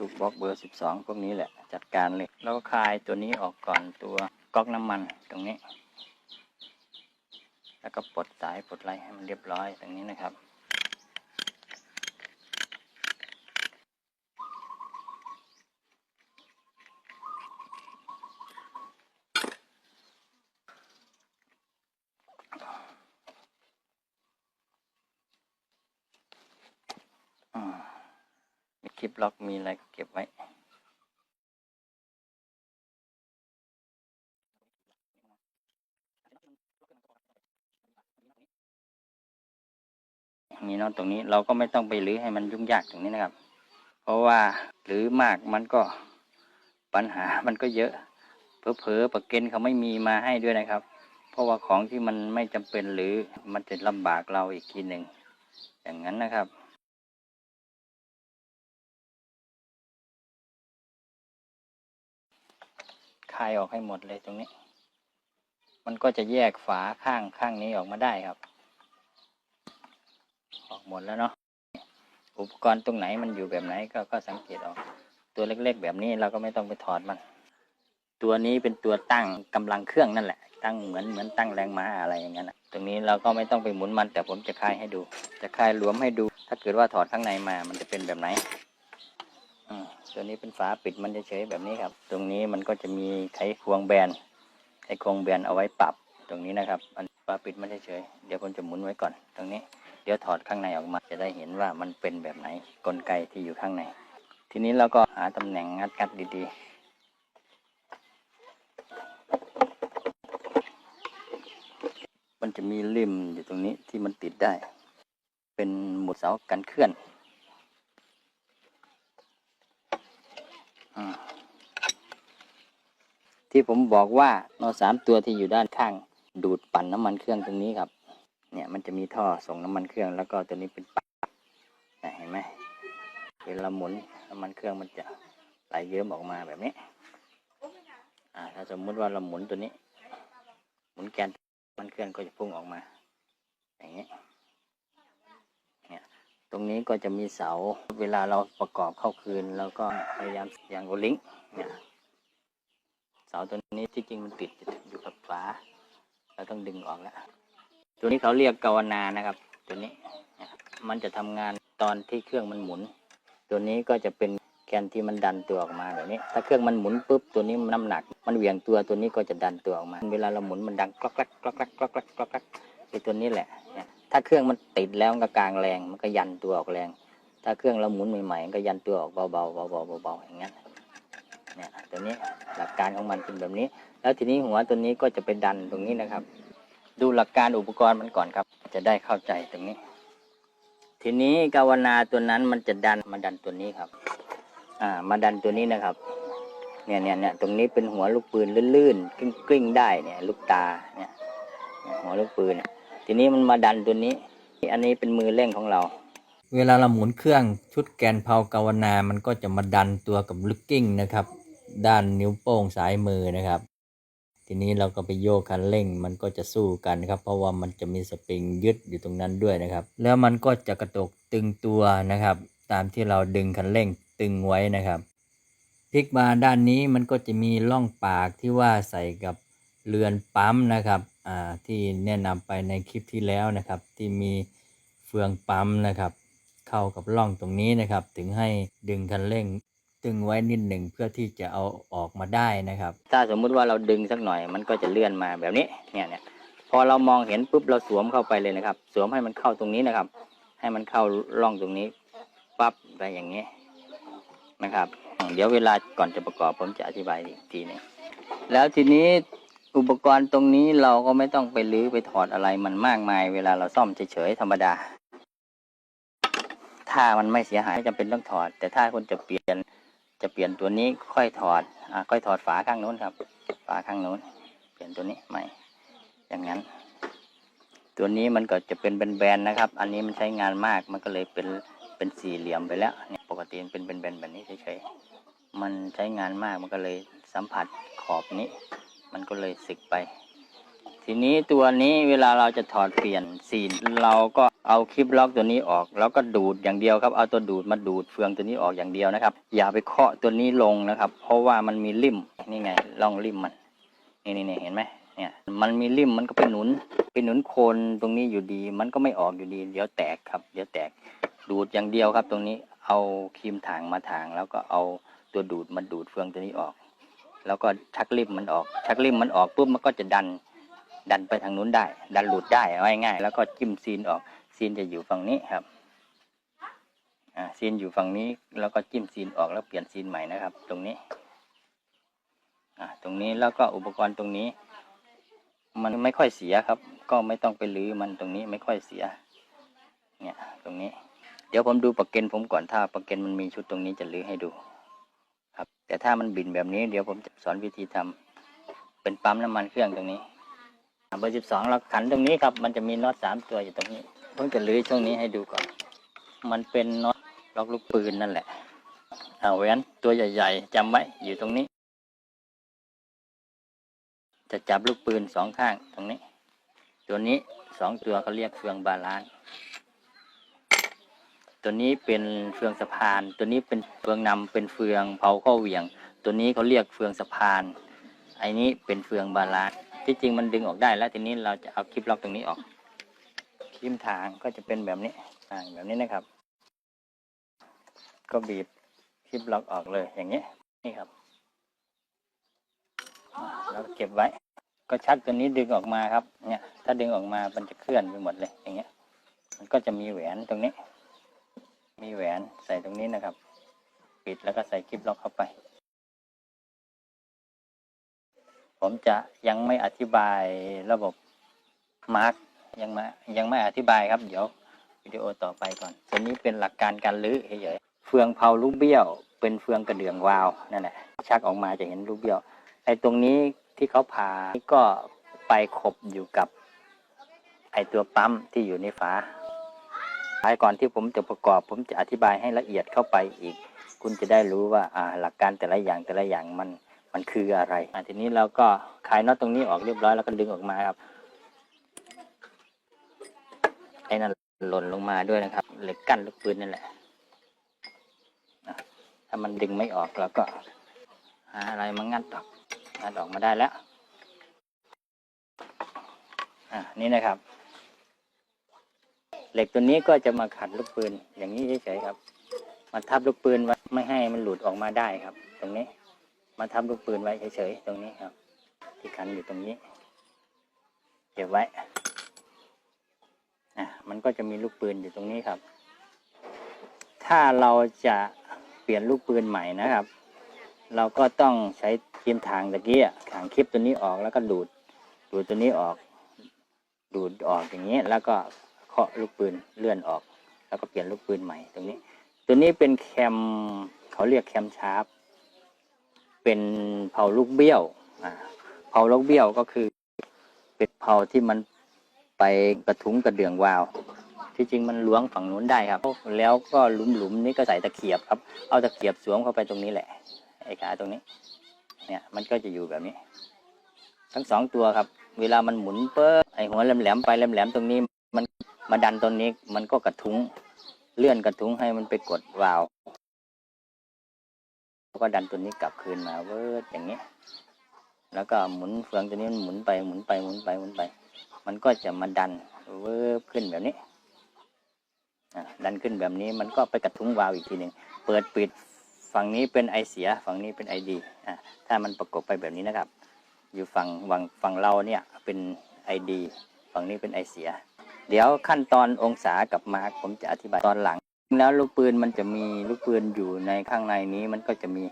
ลูกบล็อกเบอร์สิบสองพวกนี้แหละจัดการเลย แล้วก็คลายตัวนี้ออกก่อนตัวก๊อกน้ำมันตรงนี้ แล้วก็ปลดสายปลดไรให้มันเรียบร้อยตรงนี้นะครับ คลิปล็อกมีอะไรก็เก็บไว้มีน็อตตรงนี้เราก็ไม่ต้องไปรื้อให้มันยุ่งยากตรงนี้นะครับ เพราะว่าหรือมากมันก็ปัญหามันก็เยอะเผลอๆประเกันเขาไม่มีมาให้ด้วยนะครับ เพราะว่าของที่มันไม่จำเป็นหรือมันจะลำบากเราอีกทีหนึ่งอย่างนั้นนะครับ ลายออกให้หมดเลยตรงนี้ มันก็จะแยกฝาข้างข้างนี้ออกมาได้ครับ ออกหมดแล้วเนาะ อุปกรณ์ตรงไหนมันอยู่แบบไหนก็ก็สังเกตออก ตัวเล็กๆ แบบนี้เราก็ไม่ต้องไปถอดมัน ตัวนี้เป็นตัวตั้งกำลังเครื่องนั่นแหละ ตั้งเหมือนเหมือนตั้งแรงม้าอะไรอย่างนั้นนะตรงนี้เราก็ไม่ต้องไปหมุนมัน แต่ผมจะคลายให้ดู จะคลายหลวมให้ดู ถ้าเกิดว่าถอดข้างในมา มันจะเป็นแบบไหน อืม ตัวนี้เป็นฝาปิดมันเฉยๆแบบนี้ครับ ตรงนี้มันก็จะมีไขควงแบน ไขควงแบนเอาไว้ปรับตรงนี้นะครับอันฝาปิดมันเฉยๆเดี๋ยวผมจะหมุนไว้ก่อน ตรงนี้ เดี๋ยวถอดข้างในออกมา จะได้เห็นว่ามันเป็นแบบไหนกลไกที่อยู่ข้างใน ทีนี้เราก็หาตำแหน่งงัดกัดดีๆมันจะมีริมอยู่ตรงนี้ที่มันติดได้ เป็นหมุดเสากันเคลื่อน อ่า ที่ผมบอกว่านอสามตัวที่อยู่ด้านข้าง ดูดปั่นน้ำมันเครื่องตรงนี้ครับ เนี่ยมันจะมีท่อส่งน้ำมันเครื่อง แล้วก็ตัวนี้เป็นปักเนี่ยเห็นไหมเวลาหมุนน้ำมันเครื่องมันจะไหลเยิ้มออกมาแบบนี้อ่าถ้าสมมุติว่าเราหมุนตัวนี้ หมุนแกนน้ำมันเครื่องก็จะพุ่งออกมา อย่างนี้ ตรงนี้ก็จะมีเสา เวลาเราประกอบเข้าคืนแล้วก็พยายามอย่างโอลิงเนี่ยเสาตัวนี้ที่จริงมันติดอยู่กับฝาเราต้องดึงออกแล้ว ตัวนี้เขาเรียกกาวนานะครับ ตัวนี้มันจะทำงานตอนที่เครื่องมันหมุน ตัวนี้ก็จะเป็นแกนที่มันดันตัวออกมาแบบนี้ ถ้าเครื่องมันหมุนปุ๊บตัวนี้มันน้ำหนัก มันเหวี่ยงตัวตัวนี้ก็จะดันตัวออกมา เวลาเราหมุนมันดังกรอกกรกกรอกกรกกรอกกรกกรอกแกรกไอตัวนี้แหละเนี่ย ถ้าเครื่องมันติดแล้วมันก็กลางแรง มันก็ยันตัวออกแรง ถ้าเครื่องเราหมุนใหม่ๆมันก็ยันตัวออกเบาๆเบาๆเบาๆอย่างนั้นเนี่ยตัวนี้หลักการของมันเป็นแบบนี้ แล้วทีนี้หัวตัวนี้ก็จะไปดันตรงนี้นะครับ ดูหลักการอุปกรณ์มันก่อนครับ จะได้เข้าใจตรงนี้ ทีนี้กาวนาตัวนั้นมันจะดันมาดันตัวนี้ครับ อ่า มาดันตัวนี้นะครับ เนี่ยเนี่ยเนี่ยตรงนี้เป็นหัวลูกปืนลื่นๆกลิ้งกลิ้งได้เนี่ย ลูกตาเนี่ยเนี่ยหัวลูกปืนเนี่ย ทีนี้มันมาดันตัวนี้ อันนี้เป็นมือเร่งของเรา เวลาเราหมุนเครื่องชุดแกนเพากาวนา มันก็จะมาดันตัวกับลูกกิ้งนะครับ ด้านนิ้วโป้งซ้ายมือนะครับ ทีนี้เราก็ไปโยกคันเร่งมันก็จะสู้กันครับ เพราะว่ามันจะมีสปริงยึดอยู่ตรงนั้นด้วยนะครับ แล้วมันก็จะกระตกตึงตัวนะครับ ตามที่เราดึงคันเร่งตึงไว้นะครับพลิกมาด้านนี้มันก็จะมีร่องปากที่ว่าใส่กับเรือนปั๊มนะครับ ที่แนะนำไปในคลิปที่แล้วนะครับ ที่มีเฟืองปั๊มนะครับ เข้ากับร่องตรงนี้นะครับ ถึงให้ดึงคันเร่งตึงไว้นิดหนึ่งเพื่อที่จะเอาออกมาได้นะครับ ถ้าสมมุติว่าเราดึงสักหน่อยมันก็จะเลื่อนมาแบบนี้เนี่ยเนี่ยพอเรามองเห็นปุ๊บเราสวมเข้าไปเลยนะครับ สวมให้มันเข้าตรงนี้นะครับ ให้มันเข้าร่องตรงนี้ปั๊บไปอย่างนี้นะครับ เดี๋ยวเวลาก่อนจะประกอบผมจะอธิบายอีกทีหนึงแล้วทีนี้ อุปกรณ์ตรงนี้เราก็ไม่ต้องไปรื้อไปถอดอะไรมันมากมาย เวลาเราซ่อมเฉยๆธรรมดา ถ้ามันไม่เสียหายไม่จำเป็นต้องถอด แต่ถ้าคุณจะเปลี่ยนจะเปลี่ยนตัวนี้ค่อยถอดอ่าค่อยถอดฝาข้างนู้นครับ ฝาข้างนู้น เปลี่ยนตัวนี้ใหม่ อย่างนั้น ตัวนี้มันก็จะเป็นแบนๆนะครับ อันนี้มันใช้งานมากมันก็เลยเป็นเป็นสี่เหลี่ยมไปแล้วเนี่ยปกติมันเป็นแบนๆแบบนี้เฉยๆมันใช้งานมากมันก็เลยสัมผัสขอบนี้ มันก็เลยสึกไป ทีนี้ตัวนี้เวลาเราจะถอดเปลี่ยนสีน เราก็เอาคลิปล็อกตัวนี้ออก แล้วก็ดูดอย่างเดียวครับ เอาตัวดูดมาดูดเฟืองตัวนี้ออกอย่างเดียวนะครับ อย่าไปเคาะตัวนี้ลงนะครับ เพราะว่ามันมีลิมนี่ไงล่องลิมมันนี่นี่นี่เห็นไหมเนี่ยมันมีลิมมันก็ไปหนุนไปหนุนโคนตรงนี้อยู่ดี มันก็ไม่ออกอยู่ดี เดี๋ยวแตกครับ เดี๋ยวแตกดูดอย่างเดียวครับ ตรงนี้เอาครีมถางมาถางแล้วก็เอาตัวดูดมาดูดเฟืองตัวนี้ออก แล้วก็ชักลิ่มมันออก ชักลิ่มมันออกปุ๊บมันก็จะดัน ดันไปทางนู้นได้ ดันหลุดได้เอาง่ายๆแล้วก็จิ้มซีนออกซีนจะอยู่ฝั่งนี้ครับอ่าซีนอยู่ฝั่งนี้แล้วก็จิ้มซีนออกแล้วเปลี่ยนซีนใหม่นะครับ ตรงนี้อ่าตรงนี้แล้วก็อุปกรณ์ตรงนี้ มันไม่ค่อยเสียครับ ก็ไม่ต้องไปรื้อมันตรงนี้ไม่ค่อยเสีย เนี่ยตรงนี้ เดี๋ยวผมดูปลักเกนผมก่อนถ้าปลักเกนมันมีชุดตรงนี้จะรื้อให้ดู แต่ถ้ามันบินแบบนี้เดี๋ยวผมจะสอนวิธีทำเป็นปั๊มน้ำมันเครื่องตรงนี้เบอร์สิบสองเราขันตรงนี้ครับ มันจะมีน็อตสามตัวอยู่ตรงนี้ผมจะลื้อช่วงนี้ให้ดูก่อน มันเป็นน็อตล็อกลูกปืนนั่นแหละเอาแหวนตัวใหญ่ ๆจำไว้อยู่ตรงนี้ จะจับลูกปืนสองข้างตรงนี้ ตัวนี้สองตัวเขาเรียกเฟืองบาลาน ตัวนี้เป็นเฟืองสะพาน ตัวนี้เป็นเฟืองนำเป็นเฟืองเผาข้อเหวี่ยง ตัวนี้เขาเรียกเฟืองสะพานไอ้นี้เป็นเฟืองบาลานที่จริงมันดึงออกได้แล้วทีนี้เราจะเอาคลิปล็อกตรงนี้ออกคลิปทางก็จะเป็นแบบนี้ทางแบบนี้นะครับ ก็บีบคลิปล็อกออกเลยอย่างนี้นี่ครับแล้วเก็บไว้ ก็ชักตัวนี้ดึงออกมาครับเนี่ยถ้าดึงออกมามันจะเคลื่อนไปหมดเลยอย่างเงี้ย มันก็จะมีแหวนตรงนี้ มีแหวนใส่ตรงนี้นะครับ ปิดแล้วก็ใส่คลิปล็อกเข้าไป ผมจะยังไม่อธิบายระบบมาร์กยังมายังไม่อธิบายครับ เดี๋ยววิดีโอต่อไปก่อนตัวนี้เป็นหลักการการลื้อเฉยๆเฟืองเผาลูกเบี้ยว เป็นเฟืองกระเดื่องวาล์วนั่นแหละชักออกมาจะเห็นลูกเบี้ยวไอ้ตรงนี้ที่เขาผ่าก็ไปขบอยู่กับไอ้ตัวปั๊มที่อยู่ในฝา ท้ายก่อนที่ผมจะประกอบ ผมจะอธิบายให้ละเอียดเข้าไปอีก คุณจะได้รู้ว่าอ่าหลักการแต่ละอย่างแต่ละอย่างมันมันคืออะไรทีนี้เราก็คลายน็อตตรงนี้ออกเรียบร้อยแล้วก็ดึงออกมาครับไอ้นั่นหล่นลงมาด้วยนะครับเหล็กกั้นลูกปืนนั่นแหละถ้ามันดึงไม่ออกเราก็หาอะไรมางัดออกงัดออกมาได้แล้วอะนี่นะครับ เหล็กตัวนี้ก็จะมาขัดลูกปืนอย่างนี้เฉยๆครับ มาทับลูกปืนไว้ไม่ให้มันหลุดออกมาได้ครับ ตรงนี้ มาทับลูกปืนไว้เฉยๆตรงนี้ครับ ที่ขันอยู่ตรงนี้เก็บไว้อะมันก็จะมีลูกปืนอยู่ตรงนี้ครับ ถ้าเราจะเปลี่ยนลูกปืนใหม่นะครับ เราก็ต้องใช้ครีมทางตะกี้อะถางคลิปตัวนี้ออกแล้วก็ดูด ดูดตัวนี้ออก ดูดออกอย่างนี้แล้วก็ เคาะลูกปืนเลื่อนออก แล้วก็เปลี่ยนลูกปืนใหม่ตรงนี้ ตัวนี้เป็นแคมเขาเรียกแคมชาร์ปเป็นเผาลูกเบี้ยวอ่าเผาลูกเบี้ยวก็คือ เป็นเผาที่มันไปกระทุ้งกระเดื่องวาว ที่จริงมันล้วงฝั่งนู้นได้ครับ แล้วก็หลุมหลุมๆนี้ก็ใส่ตะเขียบครับ เอาตะเขียบสวมเข้าไปตรงนี้แหละไอ้ขาตรงนี้ เนี่ยมันก็จะอยู่แบบนี้ ทั้งสองตัวครับ เวลามันหมุนเปิ้ไอ้หัวแหลมๆไปแหลมๆตรงนี้มัน มาดันตรงนี้มันก็กระทุ้ง เลื่อนกระทุ้งให้มันไปกดวาล์วแล้วก็ดันตัวนี้กลับคืนมาเวิร์ดอย่างนี้ แล้วก็หมุนเฟืองตัวนี้มันหมุนไปหมุนไปหมุนไปหมุนไป มันก็จะมาดันเวิร์บขึ้นแบบนี้ดันขึ้นแบบนี้มันก็ไปกระทุ้งวาล์วอีกทีหนึ่งเปิดปิดฝั่งนี้เป็นไอเสียฝั่งนี้เป็นไอดีอะถ้ามันประกบไปแบบนี้นะครับ อยู่ฝั่งฝั่งฝั่งเราเนี่ยเป็นไอดีฝั่งนี้เป็นไอเสีย เดี๋ยวขั้นตอนองศากับมาร์กผมจะอธิบายตอนหลัง แล้วลูกปืนมันจะมีลูกปืนอยู่ในข้างในนี้มันก็จะมี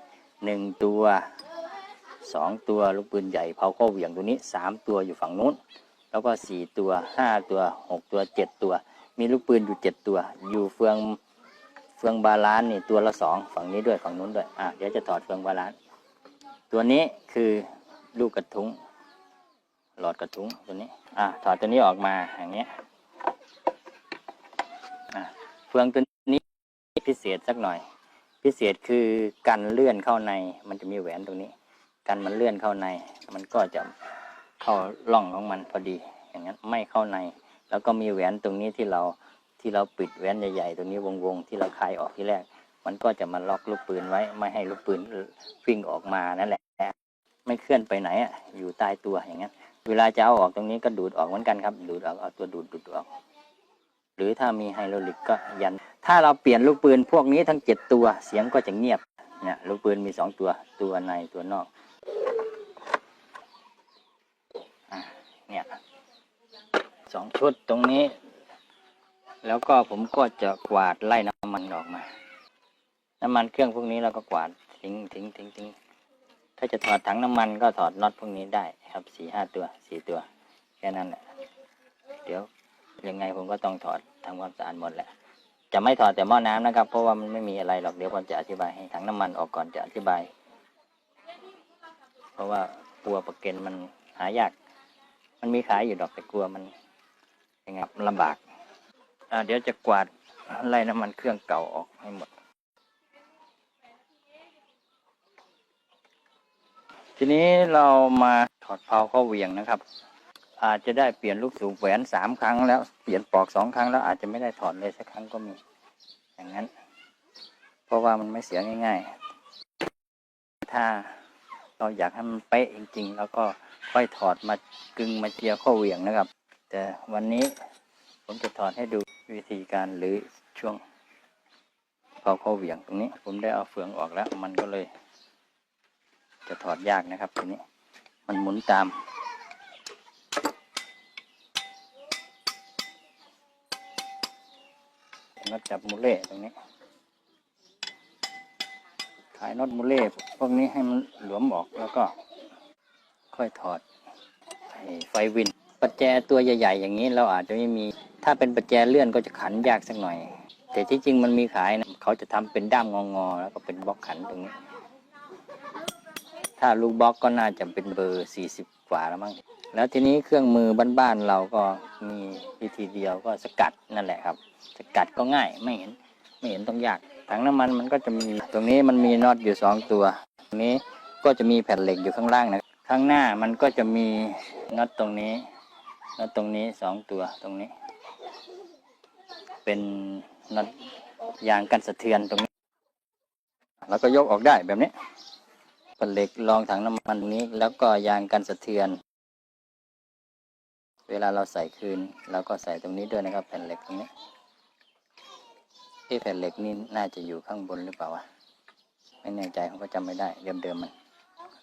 หนึ่งตัวสองตัวลูกปืนใหญ่เผาเข้าเหวี่ยงตัวนี้สามตัวอยู่ฝั่งนู้น แล้วก็สี่ตัวห้าตัวหกตัวเจ็ดตัว มีลูกปืนอยู่เจ็ดตัว อยู่เฟืองเฟืองบาลานซ์นี่ตัวละสองฝั่งนี้ด้วยฝั่งนู้นด้วยอะเดี๋ยวจะถอดเฟืองบาลานซ์ตัวนี้คือลูกกระทุ้งหลอดกระทุ้งตัวนี้อะถอดตัวนี้ออกมาอย่างเงี้ย เฟืองตัวนี้พิเศษสักหน่อย พิเศษคือกันเลื่อนเข้าใน มันจะมีแหวนตรงนี้ กันมันเลื่อนเข้าใน มันก็จะเข้าร่องของมันพอดี อย่างนั้นไม่เข้าใน แล้วก็มีแหวนตรงนี้ที่เราที่เราปิดแหวนใหญ่ๆ ตรงนี้วงๆที่เราคลายออกที่แรก มันก็จะมาล็อกลูกปืนไว้ ไม่ให้ลูกปืนวิ่งออกมานั่นแหละ ไม่เคลื่อนไปไหนอะอยู่ใต้ตัวอย่างนั้น เวลาจะเอาออกตรงนี้ก็ดูดออกเหมือนกันครับ ดูดออกเอาตัวดูดดูดออก หรือถ้ามีไฮโดรลิกก็ยัน ถ้าเราเปลี่ยนลูกปืนพวกนี้ทั้งเจ็ดตัวเสียงก็จะเงียบเนี่ยลูกปืนมีสองตัวตัวในตัวนอกอะเนี่ยสองชุดตรงนี้ แล้วก็ผมก็จะกวาดไล่น้ำมันออกมา น้ำมันเครื่องพวกนี้เราก็กวาดทิ้งทิ้งทิ้งทิ้งถ้าจะถอดถังน้ำมันก็ถอดน็อตพวกนี้ได้ครับสี่ห้าตัวสี่ตัวแค่นั้นแหละเดี๋ยวยังไงผมก็ต้องถอด ทำความสะอาดหมดแหละ จะไม่ถอดแต่หม้อน้ำนะครับ เพราะว่ามันไม่มีอะไรหรอกเดี๋ยวผมจะอธิบายให้ถังน้ำมันออกก่อนจะอธิบาย เพราะว่ากลัวประเก็นมันหายาก มันมีขายอยู่ดอกแต่กลัวมันยังไงลำบากเดี๋ยวจะกวาดไล่น้ำมันเครื่องเก่าออกให้หมด ทีนี้เรามาถอดเพลาเข้าเหวียงนะครับ อาจจะได้เปลี่ยนลูกสูบแหวนสามครั้งแล้วเปลี่ยนปลอกสองครั้งแล้วอาจจะไม่ได้ถอดเลยสักครั้งก็มี อย่างนั้น เพราะว่ามันไม่เสียง่าย ๆ ถ้าเราอยากให้มันเป๊ะจริง ๆ แล้วก็ค่อยถอดมากึงมาเจียข้าเหวี่ยงนะครับ แต่วันนี้ผมจะถอดให้ดูวิธีการหรือช่วงเพาข้าเหวี่ยงตรงนี้ ผมได้เอาเฟืองออกแล้ว มันก็เลย จะถอดยากนะครับทีนี้ มันหมุนตาม น็อตจับมูเล่ตรงนี้ ขายน็อตมูเล่พวกนี้ให้มันหลวมออกแล้วก็ค่อยถอดไฟวินประแจตัวใหญ่ ๆ อย่างนี้เราอาจจะไม่มี ถ้าเป็นประแจเลื่อนก็จะขันยากสักหน่อย แต่ที่จริงมันมีขายนะเขาจะทำเป็นด้ามงอๆแล้วก็เป็นบล็อกขันตรงนี้ ถ้าลูกบล็อกก็น่าจะเป็นเบอร์สี่สิบกว่าแล้วมั้ง แล้วทีนี้เครื่องมือบ้านๆเราก็มีวิธีเดียวก็สกัดนั่นแหละครับ สกัดก็ง่ายไม่เห็นไม่เห็นต้องยากถังน้ำมันมันก็จะมีตรงนี้มันมีน็อตอยู่สองตัวตรงนี้ก็จะมีแผ่นเหล็กอยู่ข้างล่างนะข้างหน้ามันก็จะมีน็อตตรงนี้น็อตตรงนี้สองตัวตรงนี้ เป็นน็อตยางกันสะเทือนตรงนี้ แล้วก็ยกออกได้แบบนี้แผ่นเหล็กรองถังน้ำมันนี้ แล้วก็ยางกันสะเทือน เวลาเราใส่คืนเราก็ใส่ตรงนี้ด้วยนะครับ แผ่นเหล็กตรงนี้ที่แผ่นเหล็กนี่น่าจะอยู่ข้างบนหรือเปล่าวะไม่แน่ใจผมก็จำไม่ได้เดิมๆมัน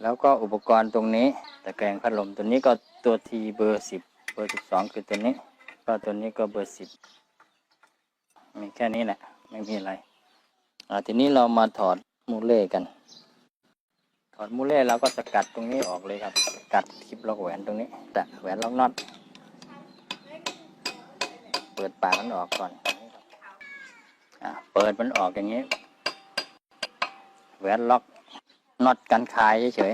แล้วก็อุปกรณ์ตรงนี้ตะแกรงพัดลมตัวนี้ก็ตัวทีเบอร์สิบเบอร์สิบสองคือตัวนี้ ก็ตัวนี้ก็เบอร์สิบมีแค่นี้แหละ ไม่มีอะไรอ่าทีนี้เรามาถอดมูเล่กัน ถอดมูเล่เราก็สกัดตรงนี้ออกเลยครับสกัดคลิปล็อกแหวนตรงนี้แต่แหวนล็อกน็อต เปิดปากมันออกก่อนอเปิดมันออกอย่างนี้แหวนล็อกน็อตกันคายเฉย